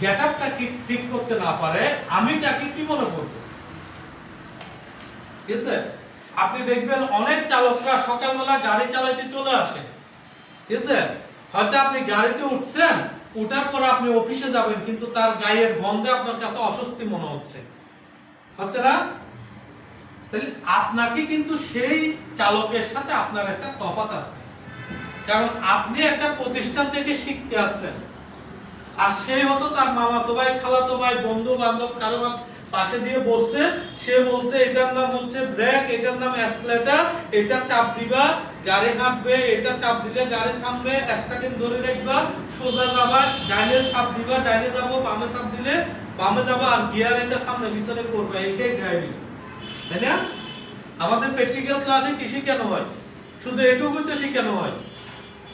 গেটআপটা ঠিক করতে না পারে, আমি তাকে কি মনে করব? আপনি দেখবেন অনেক চালকরা সকালবেলা গাড়ি চালাতে চলে আসে। হয়তো আপনি গাড়িতে উঠছেন পর আপনি অফিসে যাবেন, কিন্তু তার গায়ের গন্ধে আপনার কাছে অস্বস্তি মনে হচ্ছে। হচ্ছে না? তাহলে আপনাকে কিন্তু সেই চালকের সাথে আপনার একটা তফাৎ আছে। কারণ আপনি একটা প্রতিষ্ঠান থেকে শিখতে আসছেন। আর সেই হতো তার মামাতো ভাই, খালাতো ভাই বন্ধু বান্ধব কারও পাশে দিয়ে বসছে। সে বলছে, এটার নাম হচ্ছে ব্রেক এটার নাম অ্যাক্সিলারেটর এটা চাপ দিবা, গাড়ি হাঁটবে, এটা চাপ দিলে গাড়ি থামবে স্টার্টিং ধরে রাখবা, সোজা যাবা, ডাইনে চাপ দিবা, ডাইনে যাব, বামে চাপ দিলে বামে যাবা, আর গিয়ার এটা সামনে পিছনে করবে, এইটাই ড্রাইভিং তাই না? আমাদের প্র্যাকটিক্যাল ক্লাসে কি শেখানো হয়? শুধু এটুকুই তো শেখানো হয়।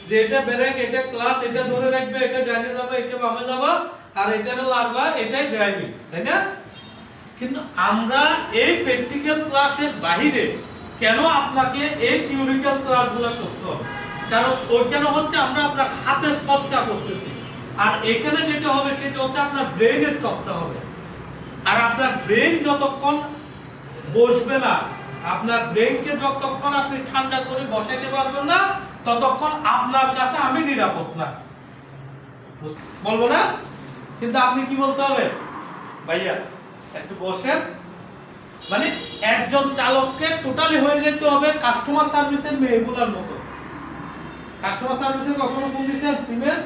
যে এটা ব্রেক, এটা ক্লাস, এটা ধরে রাখবে, এটা ডাইনে যাবে, এটা বামে যাবা, আর এটারে লারবা, এটাই ড্রাইভিং তাই না? কিন্তু আমরা এই প্র্যাকটিক্যাল ক্লাসের বাইরে কেন আপনাকে এই থিওরিক্যাল ক্লাসগুলো করতে হবে? কারণ ওইখানে হচ্ছে আমরা আপনার হাতের চর্চা করতেছি। আর এখানে যেটা হবে, সেটা হচ্ছে আপনার ব্রেনের চর্চা হবে। আর আপনার ব্রেন যতক্ষণ বসবে না আপনার ব্রেনকে যতক্ষণ আপনি ঠান্ডা করে বসাইতে পারবেন না, ততক্ষণ আপনার কাছে আমি নিরাপদ না। বলব না? কিন্তু আপনি কি বলতে হবে? ভাইয়া, একটু বসেন। মানে একজন চালককে টোটালি হয়ে যেতে হবে কাস্টমার সার্ভিসের মেয়েগুলার মতো। কাস্টমার সার্ভিসে কখনো ফোন দিয়েছেন সিমের?